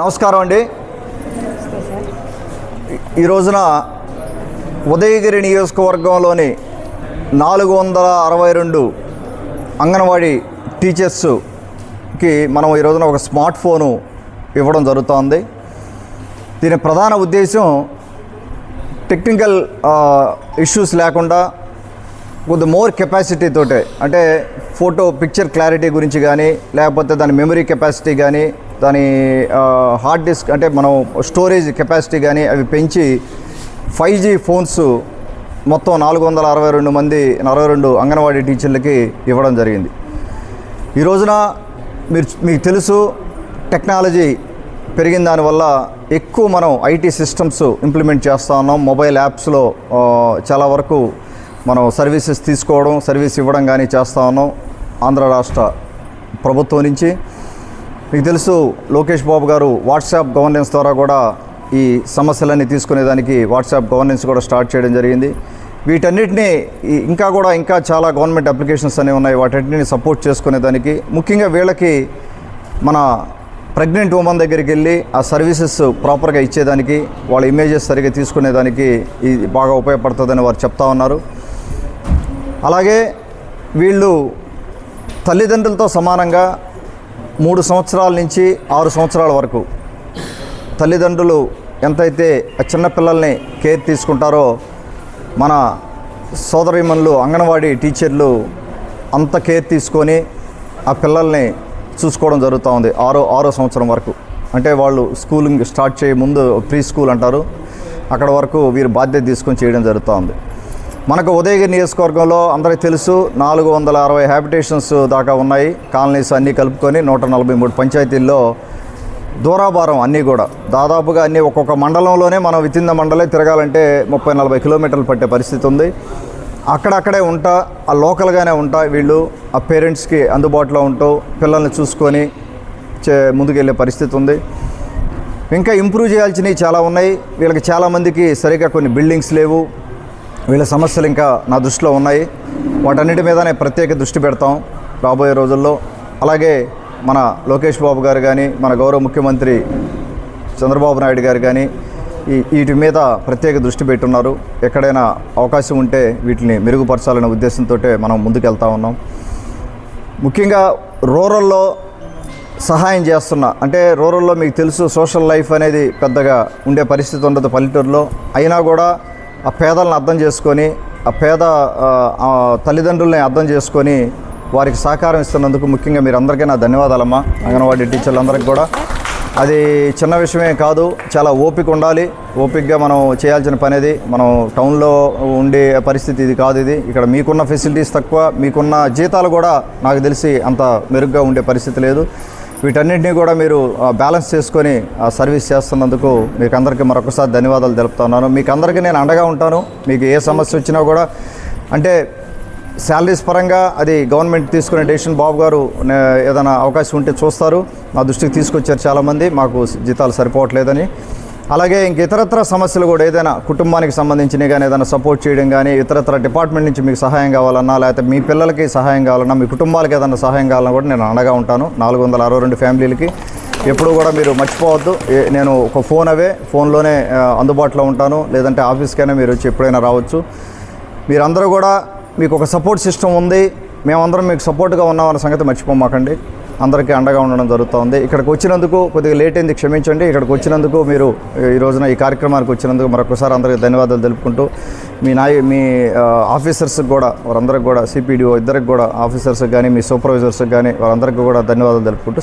నమస్కారం అండి. ఈ- రోజున ఉదయగిరి నియోజకవర్గంలోని నాలుగు వందల అరవై రెండు అంగన్వాడీ టీచర్స్కి మనం ఈ రోజున ఒక స్మార్ట్ ఫోను ఇవ్వడం జరుగుతోంది. దీని ప్రధాన ఉద్దేశం టెక్నికల్ ఇష్యూస్ లేకుండా కొద్ది మోర్ కెపాసిటీ తోటే అంటే ఫోటో పిక్చర్ క్లారిటీ గురించి కానీ లేకపోతే దాని మెమరీ కెపాసిటీ కానీ దాని హార్డ్ డిస్క్ అంటే మనం స్టోరేజ్ కెపాసిటీ కానీ అవి పెంచి ఫైవ్ జీ ఫోన్స్ మొత్తం నాలుగు వందల అరవై రెండు మంది అరవై రెండు అంగన్వాడీ టీచర్లకి ఇవ్వడం జరిగింది. ఈ రోజున మీరు మీకు తెలుసు టెక్నాలజీ పెరిగిన దానివల్ల ఎక్కువ మనం ఐటీ సిస్టమ్స్ ఇంప్లిమెంట్ చేస్తూ ఉన్నాం. మొబైల్ యాప్స్లో చాలా వరకు మనం సర్వీసెస్ తీసుకోవడం సర్వీస్ ఇవ్వడం కానీ చేస్తూ ఉన్నాం. ఆంధ్ర రాష్ట్ర ప్రభుత్వం నుంచి మీకు తెలుసు లోకేష్ బాబు గారు వాట్సాప్ గవర్నెన్స్ ద్వారా కూడా ఈ సమస్యలన్నీ తీసుకునేదానికి వాట్సాప్ గవర్నెన్స్ కూడా స్టార్ట్ చేయడం జరిగింది. వీటన్నిటిని ఇంకా కూడా ఇంకా చాలా గవర్నమెంట్ అప్లికేషన్స్ అనేవి ఉన్నాయి. వాటన్నిటిని సపోర్ట్ చేసుకునేదానికి ముఖ్యంగా వీళ్ళకి మన ప్రెగ్నెంట్ ఉమెన్ దగ్గరికి వెళ్ళి ఆ సర్వీసెస్ ప్రాపర్గా ఇచ్చేదానికి వాళ్ళ ఇమేజెస్ సరిగా తీసుకునేదానికి ఇది బాగా ఉపయోగపడుతుందని వారు చెప్తా ఉన్నారు. అలాగే వీళ్ళు తల్లిదండ్రులతో సమానంగా మూడు సంవత్సరాల నుంచి ఆరు సంవత్సరాల వరకు తల్లిదండ్రులు ఎంతైతే చిన్నపిల్లల్ని చిన్న పిల్లల్ని కేర్ తీసుకుంటారో మన సోదరిమణులు అంగన్వాడీ టీచర్లు అంత కేర్ తీసుకొని ఆ పిల్లల్ని చూసుకోవడం జరుగుతూ ఉంది ఆరో ఆరో సంవత్సరం వరకు. అంటే వాళ్ళు స్కూలింగ్ స్టార్ట్ చేయ ముందు ప్రీ స్కూల్ అంటారు. అక్కడ వరకు వీరు బాధ్యత తీసుకొని చేయడం జరుగుతూ ఉంది. మనకు ఉదయగిరి నియోజకవర్గంలో అందరికీ తెలుసు నాలుగు వందల అరవై హ్యాబిటేషన్స్ దాకా ఉన్నాయి. కాలనీస్ అన్నీ కలుపుకొని నూట నలభై మూడు పంచాయతీల్లో దూరాభారం అన్నీ కూడా. దాదాపుగా అన్నీ ఒక్కొక్క మండలంలోనే మనం వితిన్ మండలే. తిరగాలంటే ముప్పై నలభై కిలోమీటర్లు పట్టే పరిస్థితి ఉంది. అక్కడక్కడే ఉంటా ఆ లోకల్గానే ఉంటా వీళ్ళు. ఆ పేరెంట్స్కి అందుబాటులో ఉంటూ పిల్లల్ని చూసుకొని చే ముందుకెళ్ళే పరిస్థితి ఉంది. ఇంకా ఇంప్రూవ్ చేయాల్సినవి చాలా ఉన్నాయి. వీళ్ళకి చాలామందికి సరిగ్గా కొన్ని బిల్డింగ్స్ లేవు. వీళ్ళ సమస్యలు ఇంకా నా దృష్టిలో ఉన్నాయి. వాటన్నిటి మీదనే ప్రత్యేక దృష్టి పెడతాం రాబోయే రోజుల్లో. అలాగే మన లోకేష్ బాబు గారు కానీ మన గౌరవ ముఖ్యమంత్రి చంద్రబాబు నాయుడు గారు కానీ ఈ వీటి మీద ప్రత్యేక దృష్టి పెట్టున్నారు. ఎక్కడైనా అవకాశం ఉంటే వీటిని మెరుగుపరచాలనే ఉద్దేశంతో మనం ముందుకెళ్తా ఉన్నాం. ముఖ్యంగా రూరల్లో సహాయం చేస్తున్నా అంటే రూరల్లో మీకు తెలుసు సోషల్ లైఫ్ అనేది పెద్దగా ఉండే పరిస్థితి ఉండదు పల్లెటూరులో. అయినా కూడా ఆ పేదలను అర్థం చేసుకొని ఆ పేద ఆ, తల్లిదండ్రుల్ని అర్థం చేసుకొని వారికి సహకారం ఇస్తున్నందుకు ముఖ్యంగా మీరు అందరికీ నా ధన్యవాదాలమ్మా. అంగన్వాడీ టీచర్లందరికీ కూడా. అది చిన్న విషయమే కాదు చాలా ఓపిక ఉండాలి. ఓపికగా మనం చేయాల్సిన పని అది మనం టౌన్లో ఉండే పరిస్థితి ఇది కాదు ఇది. ఇక్కడ మీకున్న ఫెసిలిటీస్ తక్కువ మీకున్న జీతాలు కూడా నాకు తెలిసి అంత మెరుగ్గా ఉండే పరిస్థితి లేదు. వీటన్నింటినీ కూడా మీరు ఆ, బ్యాలెన్స్ చేసుకొని ఆ సర్వీస్ చేస్తున్నందుకు మీకు అందరికీ మరొకసారి ధన్యవాదాలు తెలుపుతున్నాను మీకు అందరికీ నేను అండగా ఉంటాను. మీకు ఏ సమస్య వచ్చినా కూడా అంటే శాలరీస్ పరంగా అది గవర్నమెంట్ తీసుకునే డెసిషన్ బాబు గారు ఏదైనా అవకాశం ఉంటే చూస్తారు. మా దృష్టికి తీసుకొచ్చారు చాలామంది. మాకు జీతాలు సరిపోవట్లేదని. అలాగే ఇంక ఇతరత్ర సమస్యలు కూడా ఏదైనా కుటుంబానికి సంబంధించినవి కానీ ఏదైనా సపోర్ట్ చేయడం కానీ ఇతరత్ర డిపార్ట్మెంట్ నుంచి మీకు సహాయం కావాలన్నా లేకపోతే మీ పిల్లలకి సహాయం కావాలన్నా మీ కుటుంబాలకి ఏదైనా సహాయం కావాలన్నా కూడా నేను అండగా ఉంటాను. నాలుగు వందల అరవై రెండు ఫ్యామిలీలకి ఎప్పుడు కూడా మీరు మర్చిపోవద్దు. నేను ఒక ఫోన్ అవే ఫోన్లోనే అందుబాటులో ఉంటాను. లేదంటే ఆఫీస్కైనా మీరు వచ్చి ఎప్పుడైనా రావచ్చు. మీరందరూ కూడా మీకు ఒక సపోర్ట్ సిస్టమ్ ఉంది. మేమందరం మీకు సపోర్ట్గా ఉన్నామన్న సంగతి మర్చిపోమాకండి. అందరికీ అండగా ఉండడం జరుగుతుంది. ఇక్కడికి వచ్చినందుకు కొద్దిగా లేట్ అయింది క్షమించండి. ఇక్కడికి వచ్చినందుకు మీరు ఈ రోజున ఈ కార్యక్రమానికి వచ్చినందుకు మరొకసారి అందరికీ ధన్యవాదాలు తెలుపుకుంటూ మీ నాయ మీ ఆఫీసర్స్కి కూడా వారందరికి కూడా సిపిడిఓ ఇద్దరికి కూడా ఆఫీసర్స్కి కానీ మీ సూపర్వైజర్స్కి కానీ వారందరికీ కూడా ధన్యవాదాలు తెలుపుకుంటూ